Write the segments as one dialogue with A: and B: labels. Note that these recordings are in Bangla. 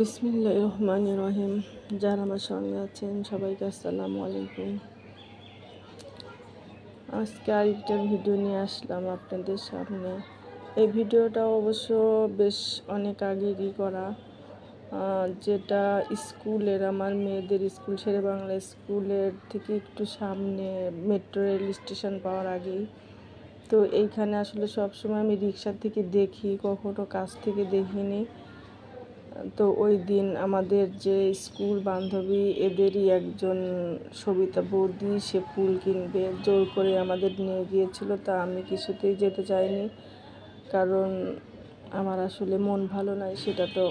A: বিসমিল্লাহ রহমান রহিম যারা আমার সঙ্গে আছেন, সবাইকে আসসালামু আলাইকুম। আজকে আরেকটা ভিডিও নিয়ে আসলাম আপনাদের সামনে। এই ভিডিওটা অবশ্য বেশ অনেক আগেরই করা। যেটা স্কুলের, আমার মেয়েদের স্কুল শেরে বাংলা স্কুলের থেকে একটু সামনে মেট্রো রেল স্টেশন পাওয়ার আগেই। তো এইখানে আসলে সবসময় আমি রিক্সা থেকে দেখি, কখনো কাছ থেকে দেখিনি। তো ওই দিন আমাদের যে স্কুল বান্ধবী, এদেরই একজন সবিতা বৌদি, সে ফুল কিনবে, জোর করে আমাদের নিয়ে গিয়েছিল। তা আমি কিছুতেই যেতে চাইনি, কারণ আমার আসলে মন ভালো নাই, সেটা তো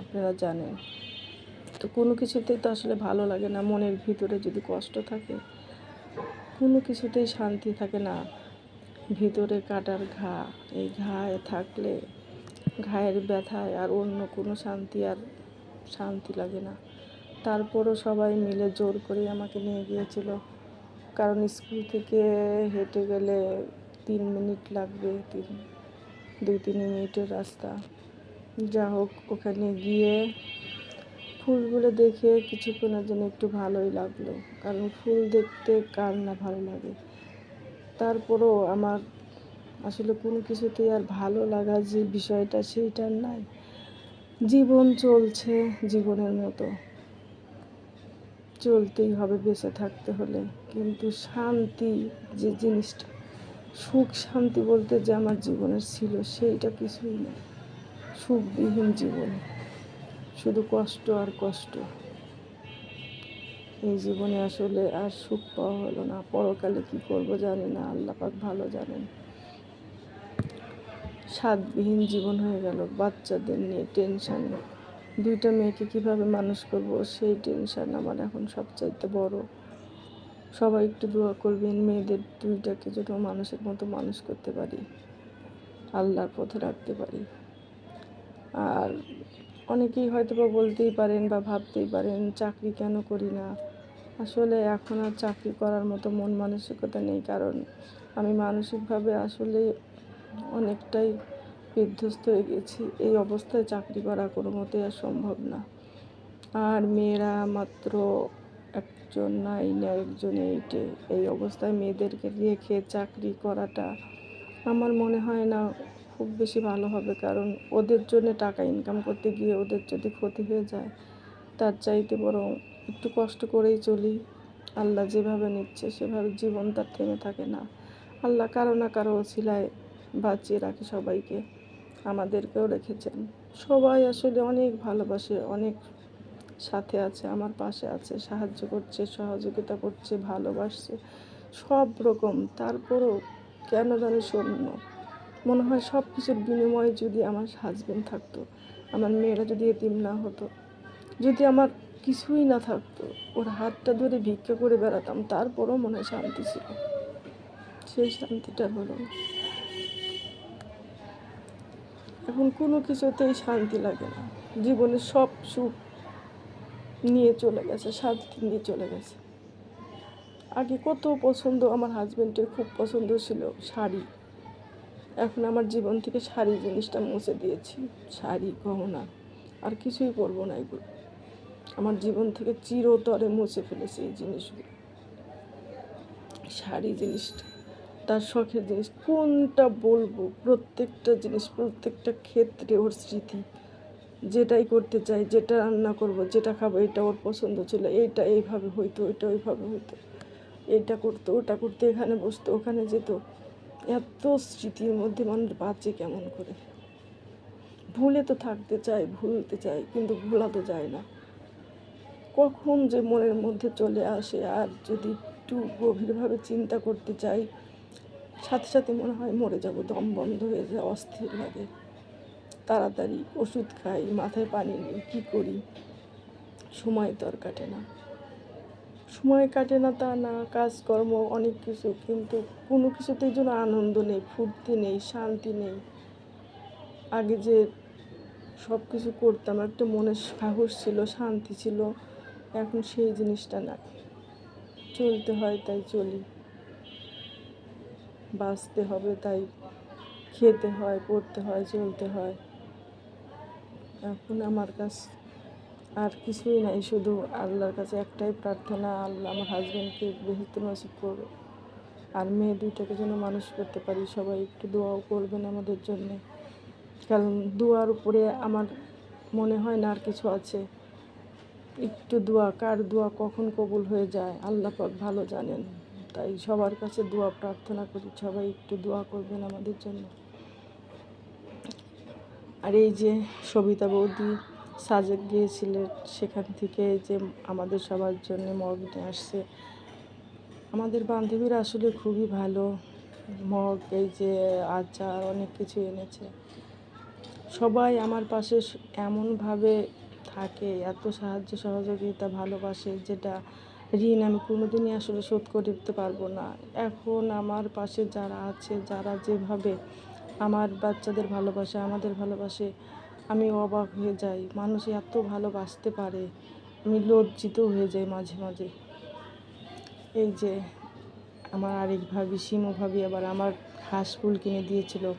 A: আপনারা জানেন। তো কোনো কিছুতেই তো আসলে ভালো লাগে না, মনের ভিতরে যদি কষ্ট থাকে, কোনো কিছুতেই শান্তি থাকে না। ভিতরে কাটার ঘা, এই ঘায়ে থাকলে ঘায়ের ব্যথায় আর অন্য কোনো শান্তি আর শান্তি লাগে না। তারপরও সবাই মিলে জোর করে আমাকে নিয়ে গিয়েছিল। কারণ স্কুল থেকে হেঁটে গেলে তিন মিনিট লাগবে, তিন, দুই, তিন মিনিটের রাস্তা। যা হোক, ওখানে গিয়ে ফুলগুলো দেখে কিছুক্ষণের জন্য একটু ভালোই লাগল। কারণ ফুল দেখতে কার না ভালো লাগে। তারপরও আমার আসলে কোনো কিছুতেই আর ভালো লাগা যে বিষয়টা সেইটার নাই। জীবন চলছে জীবনের মতো। চলতেই হবে, বেঁচে থাকতে হলে। কিন্তু শান্তি যে জিনিসটা, সুখ শান্তি বলতে যে আমার জীবনের ছিল, সেইটা কিছুই না। সুখবিহীন জীবন। শুধু কষ্ট আর কষ্ট। এই জীবনে আসলে আর সুখ পাওয়া হলো না। পরকালে কি করব জানি না। আল্লাহ পাক ভালো জানেন। স্বাদবিহীন জীবন হয়ে গেল, বাচ্চাদের নিয়ে টেনশন দুইটা মেয়েকে কীভাবে মানুষ করব, সেই টেনশান আমার এখন সবচাইতে বড়। সবাই একটু দোয়া করবেন, মেয়েদের দুইটাকে যেন মানুষের মতো মানুষ করতে পারি, আল্লাহর পথে রাখতে পারি। আর অনেকেই হয়তো বা বলতেই পারেন বা ভাবতেই পারেন, চাকরি কেন করি না? আসলে এখন আর চাকরি করার মতো মন মানসিকতা নেই, কারণ আমি মানসিকভাবে আসলে অনেকটাই বিধ্বস্ত হয়ে গেছি। এই অবস্থায় চাকরি করা কোনো মতে আর সম্ভব না। আর মেয়েরা মাত্র একজন নাইনে একজন এইটে এই অবস্থায় মেয়েদেরকে রেখে চাকরি করাটা আমার মনে হয় না খুব বেশি ভালো হবে। কারণ ওদের জন্য টাকা ইনকাম করতে গিয়ে ওদের যদি ক্ষতি হয়ে যায়, তার চাইতে বরং একটু কষ্ট করেই চলি। আল্লাহ যেভাবে নিচ্ছে, সেভাবে জীবন তার থেমে থাকে না। আল্লাহ কারও না কারও ওসিলায় বাঁচিয়ে রাখে সবাইকে। আমাদেরকেও রেখেছেন। সবাই আসলে অনেক ভালোবাসে, অনেক সাথে আছে, আমার পাশে আছে, সাহায্য করছে, সহযোগিতা করছে, ভালোবাসছে, সব রকম। তারপরও কেন জানি শূন্য মনে হয় সব কিছুর বিনিময়ে যদি আমার হাজবেন্ড থাকতো, আমার মেয়েরা যদি এতিম না হতো, যদি আমার কিছুই না থাকতো, ওর হাতটা ধরে ভিক্ষা করে বেড়াতাম, তারপরও মনে হয় শান্তি ছিল। সেই শান্তিটা হলো। এখন কোনো কিছুতেই শান্তি লাগে না। জীবনের সব সুখ নিয়ে চলে গেছে, শান্তি নিয়ে চলে গেছে। আগে কত পছন্দ আমার হাজব্যান্ডের খুব পছন্দ ছিল শাড়ি। এখন আমার জীবন থেকে শাড়ি জিনিসটা মুছে দিয়েছি, শাড়ি, গহনা, আর কিছুই পরবো না এগুলো। আমার জীবন থেকে চিরতরে মুছে ফেলেছে এই জিনিসগুলো। শাড়ি জিনিসটা। তার শখের জিনিস। কোনটা বলব? প্রত্যেকটা জিনিস, প্রত্যেকটা ক্ষেত্রে ওর স্মৃতি। যেটাই করতে চাই, যেটা রান্না করব, যেটা খাব, এটা ওর পছন্দ ছিল। এইটা এইভাবে হইতো, ওইটা ওইভাবে হইতো। এইটা করতো, ওটা করতে, এখানে বসতো, ওখানে যেত। এত স্মৃতির মধ্যে মানুষ বাঁচে কেমন করে? ভুলে তো থাকতে চাই ভুলতে চাই কিন্তু ভোলা তো যায় না। কখন যে মনের মধ্যে চলে আসে, আর যদি একটু গভীরভাবে চিন্তা করতে চাই সাথে সাথে মনে হয় মরে যাব, দম বন্ধ হয়ে যায়, অস্থির লাগে। তাড়াতাড়ি ওষুধ খাই, মাথায় পানি নিই, কী করি? সময় তো আর কাটে না। সময় কাটে না তা না, কাজকর্ম, অনেক কিছু, কিন্তু কোনো কিছুতেই যেন আনন্দ নেই, ফুর্তি নেই, শান্তি নেই। আগে যে সব কিছু করতাম, একটা মনের সাহস ছিল, শান্তি ছিল, এখন সেই জিনিসটা না চলতে হয় তাই চলি। বাঁচতে হবে, তাই খেতে হয়, পড়তে হয়, চলতে হয়। এখন আমার কাছে আর কিছুই নাই, শুধু আল্লাহর কাছে একটাই প্রার্থনা, আল্লাহ আমার হাজব্যান্ডকে বেহিত নসিব করো আর মেয়ে দুইটাকে যেন মানুষ করতে পারি, সবাই একটু দোয়াও করবেন আমাদের জন্যে। কারণ দোয়ার উপরে আমার মনে হয় না আর কিছু আছে। একটু দোয়া, কার দোয়া কখন কবুল হয়ে যায়, আল্লাহ ভালো জানেন। তাই সবার কাছে দোয়া, প্রার্থনা করি সবাই একটু দোয়া করবেন আমাদের জন্য। আর এই যে সবিতা বৌদি সাজেক গিয়েছিলেন, সেখান থেকে যে আমাদের সবার জন্য মগ নিয়ে আসছে। আমাদের বান্ধবীরা আসলে খুবই ভালো। মগ, এই যে আচার, অনেক কিছু এনেছে। সবাই আমার পাশে এমনভাবে থাকে, এত সাহায্য সহযোগিতা, ভালোবাসে, যেটা ঋণ আমি কোনোদিনই আসলে শোধ করে দিতে পারব না। এখন আমার পাশে যারা আছে, যারা যেভাবে আমার বাচ্চাদের ভালোবাসে, আমাদের ভালোবাসে, আমি অবাক হয়ে যাই। মানুষ এত ভালোবাসতে পারে, আমি লজ্জিত হয়ে যাই মাঝে মাঝে। এই যে আমার আরেক ভাবি, শিমু ভাবি, আবার আমার হাঁস ফুল কিনে দিয়েছিল।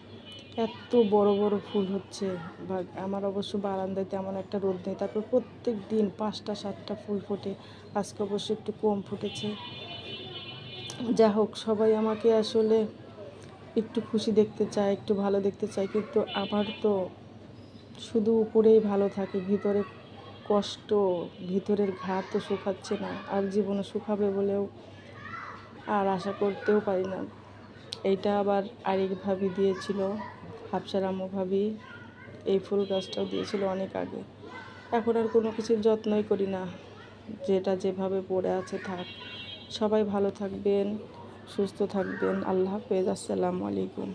A: এত বড় বড় ফুল হচ্ছে। বা আমার অবশ্য বারান্দায় তেমন একটা রোদ নেই। তারপর প্রত্যেক দিন পাঁচটা, সাতটা ফুল ফোটে। আজকে অবশ্য একটু কম ফুটেছে। যা হোক, সবাই আমাকে আসলে একটু খুশি দেখতে চায়, একটু ভালো দেখতে চায়। কিন্তু আমার তো শুধু উপরেই ভালো থাকে। ভিতরে কষ্ট, ভিতরের ঘা তো শুকাচ্ছে না। আর জীবনে শুকাবে বলেও আর আশা করতেও পারি না। এইটা আবার আরেক ভাবি দিয়েছিল। হাফসার আম্মু ভাবি এই ফুল গাছটাও দিয়েছিল অনেক আগে। এখন আর কোনো কিছুর যত্নই করি না। যেটা যেভাবে পড়ে আছে থাক। সবাই ভালো থাকবেন, সুস্থ থাকবেন। আল্লাহ হাফেজ। আসসালামু আলাইকুম।